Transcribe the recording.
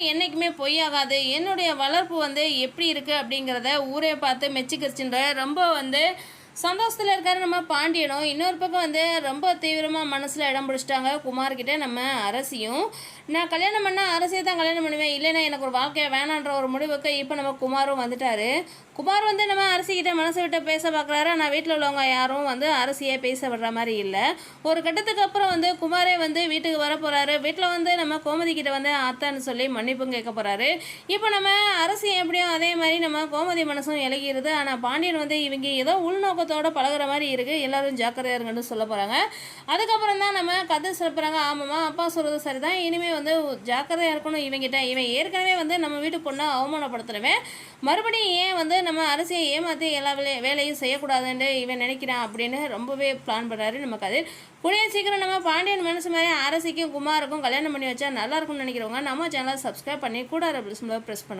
என்றைக்குமே பொய்யாகாது. என்னுடைய வளர்ப்பு வந்து எப்படி இருக்குது அப்படிங்கிறத ஊரே பார்த்து மெச்சிக்கிச்சுன்ற ரொம்ப வந்து சந்தோஷத்தில் இருக்காரு நம்ம பாண்டியனும். இன்னொரு பக்கம் வந்து ரொம்ப தீவிரமாக மனசில் இடம் பிடிச்சிட்டாங்க குமார்கிட்ட நம்ம அரசியும். நான் கல்யாணம் பண்ணால் அரசியை தான் கல்யாணம் பண்ணுவேன். இல்லைன்னா எனக்கு ஒரு வாழ்க்கையை வேணான்ற ஒரு முடிவுக்கு இப்போ நம்ம குமாரும் வந்துட்டார். குமார் வந்து நம்ம அரசிக்கிட்ட மனசை விட்டு பேச பார்க்குறாரு ஆனால் வீட்டில் உள்ளவங்க யாரும் வந்து அரசியை பேச விடுற மாதிரி இல்லை. ஒரு கட்டத்துக்கு அப்புறம் வந்து குமாரே வந்து வீட்டுக்கு வர போகிறாரு வீட்டில் வந்து நம்ம கோமதி கிட்ட வந்து அத்தான்னு சொல்லி மன்னிப்பும் கேட்க போகிறாரு இப்போ நம்ம அரசி எப்படியும் அதே மாதிரி நம்ம கோமதி மனசும் இலகிடுது ஆனால் பாண்டியன் வந்து இவங்க ஏதோ உள்நோக்கத்தோட பழகுற மாதிரி இருக்குது எல்லாரும் ஜாக்கிரதையாக இருங்கன்னு சொல்ல போகிறாங்க அதுக்கப்புறம் தான் நம்ம கதை சிறப்புறாங்க ஆமாம்மா அப்பா சொல்கிறது சரிதான். இனிமேல் வந்து ஜாக்கிரதையாக இருக்கணும் இவங்கிட்ட. இவன் ஏற்கனவே வந்து நம்ம வீட்டு பொண்ணை அவமானப்படுத்துறவன் மறுபடியும் ஏன் வந்து நம்ம அரசியை ஏமாற்றி எல்லா வேலையும் வேலையும் செய்யக்கூடாதுன்னு இவன் நினைக்கிறான் அப்படின்னு ரொம்பவே பிளான் பண்ணுறாரு நம்ம கதை. கூடிய சீக்கிரம் நம்ம பாண்டியன் மனசு மாதிரி அரசிக்கும் குமாருக்கும் கல்யாணம் பண்ணி வச்சா நல்லா இருக்கும்னு நினைக்கிறவங்க நம்ம சேனலை சப்ஸ்கிரைப் பண்ணி கூட ப்ரெஸ் பண்ணுங்கள்